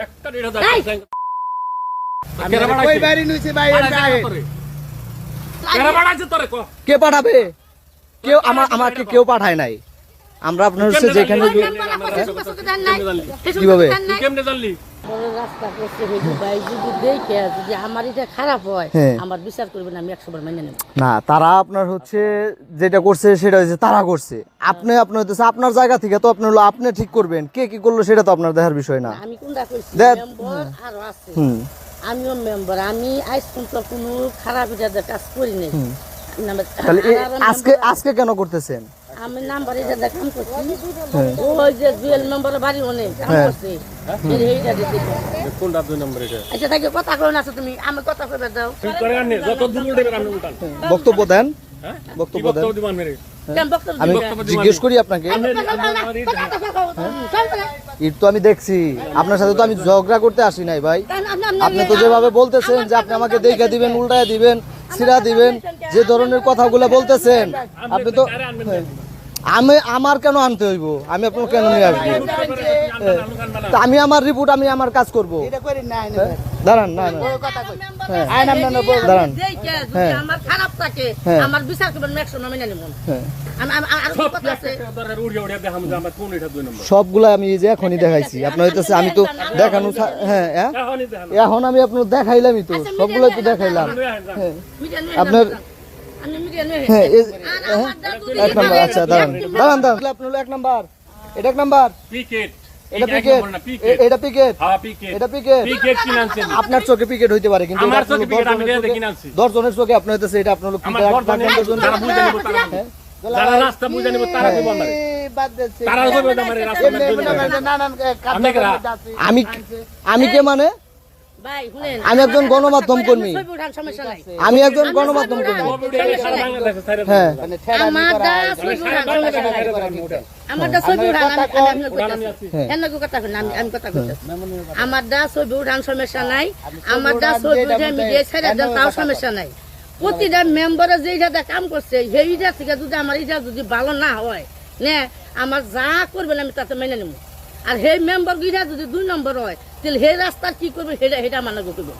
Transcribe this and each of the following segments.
একটা দেড় হাজার কই নিছি? কে? পাঠাবে? কেউ আমার আমাকে কেউ পাঠায় নাই। আমরা আপনার হচ্ছে যেখানে কীভাবে? হয়। আমার বিচার করবেন আমি একশো বার নেব। না তারা আপনার হচ্ছে যেটা করছে সেটা হচ্ছে তারা করছে। আপনি আপনার হচ্ছে আপনার জায়গা থেকে তো আপনি হলো আপনি ঠিক করবেন। কে কি করল সেটা তো আপনার দেখার বিষয় না। আমিও মেম্বার আমি আজ কোনো খারাপ কাজ করি নাই। আজকে কেন করতেছেন? আমি নাম্বার এটা কাম করছি। ওই যে জুয়েল মেম্বার বাড়ি অনেক কাম হ্যাঁ। করছে নম্বর এটা? আচ্ছা তাকে কথা কই না তুমি আমি কথা কইবে দাও। তুই করে আননি, যত দূর উল্টাবে আমি উল্টান। বক্তব্য দেন। হ্যাঁ? বক্তব্য দেন। বক্তব্য বক্তব্য আমি জিজ্ঞেস করি আপনাকে। ইট তো আমি দেখছি। আপনার সাথে তো আমি ঝগড়া করতে আসি নাই ভাই। আপনি তো যেভাবে বলতেছেন যে আপনি আমাকে দেখে দিবেন উল্টায় দিবেন সিরা দিবেন যে ধরনের কথাগুলো বলতেছেন আপনি তো? আমি আমার কেন আনতে হইব আমি আপনার কেন নিয়ে আসব আমি আমার রিপোর্ট আমি আমার কাজ করব এটা করি না আইনে ভাই। দাঁড়ান না না কথা কই হ্যাঁ। দাঁড়ান। হ্যাঁ। আমার খারাপ থাকে। আমার বিচার করবেন একশো নেব হ্যাঁ। আমি যে আমার কোন এটা দুই নম্বর। সবগুলা আমি যে এখনই দেখাইছি আপনার হইতেছে আমি তো দেখানো হ্যাঁ হ্যাঁ। এখন আমি আপনার দেখাইলামই তো সবগুলোই তো দেখাইলাম আপনার- হ্যাঁ এক নাম্বার আচ্ছা দাঁড়ান। দাঁড়ান দাঁড়ান। আপনার হলো এক নাম্বার। এটা এক নাম্বার। পিকেট। এটা পিকেট নম্বর না, পিকেট। এটা পিকেট এটা পিকেট পিকেট কিনে আপনার চোখে পিকেট হইতে পারে কিন্তু আমার এটা আপনার চোখে পিকেট, আমি এটা চোখে- কিনে আনছি। চোখে আপনার হইতেছে এটা আপনার জানে, যারা বুঝে নিব তারা যারা রাস্তা বুঝে নিব তারা আমি কে মানে? আমি একজন গণমাধ্যম কর্মী। সমস্যা নাই। আমি একজন গণমাধ্যম কর্মী। হ্যাঁ। আমার দা ছবি উঠান সমস্যা নাই। আমার দা ছবি উঠে ছেড়ে দেন তাও সমস্যা নাই। প্রতিটা মেম্বারে যেইটা কাম করছে সেইটা থেকে যদি আমার এটা যদি ভালো না হয় নে আমার যা করবেন আমি তাতে মেনে নেব। আর সেই মেম্বার যদি দুই নম্বর হয় তাহলে সেই রাস্তার কি করবে সেটা সেটা করবে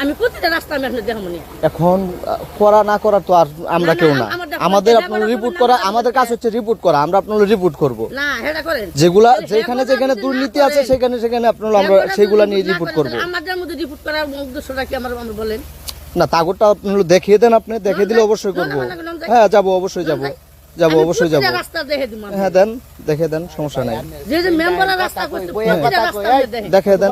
আমি প্রতিটা রাস্তা আমি আপনার দেখাবো এখন করা না করার তো আর আমরা কেউ না আমাদের আপনার রিপোর্ট করা আমাদের কাজ হচ্ছে রিপোর্ট করা আমরা আপনার রিপোর্ট করব। না সেটা করেন। যেগুলা যেখানে যেখানে দুর্নীতি আছে সেখানে সেখানে আপনার আমরা সেগুলা নিয়ে রিপোর্ট করব। আমাদের মধ্যে রিপোর্ট করার উদ্দেশ্যটা কি আমার বলেন? না তাগরটা আপনি দেখিয়ে দেন আপনি দেখিয়ে দিলে অবশ্যই করব। হ্যাঁ যাব অবশ্যই যাব। যাব অবশ্যই যাব। হ্যাঁ দেন দেখে দেন সমস্যা নাই। দেখে দেন।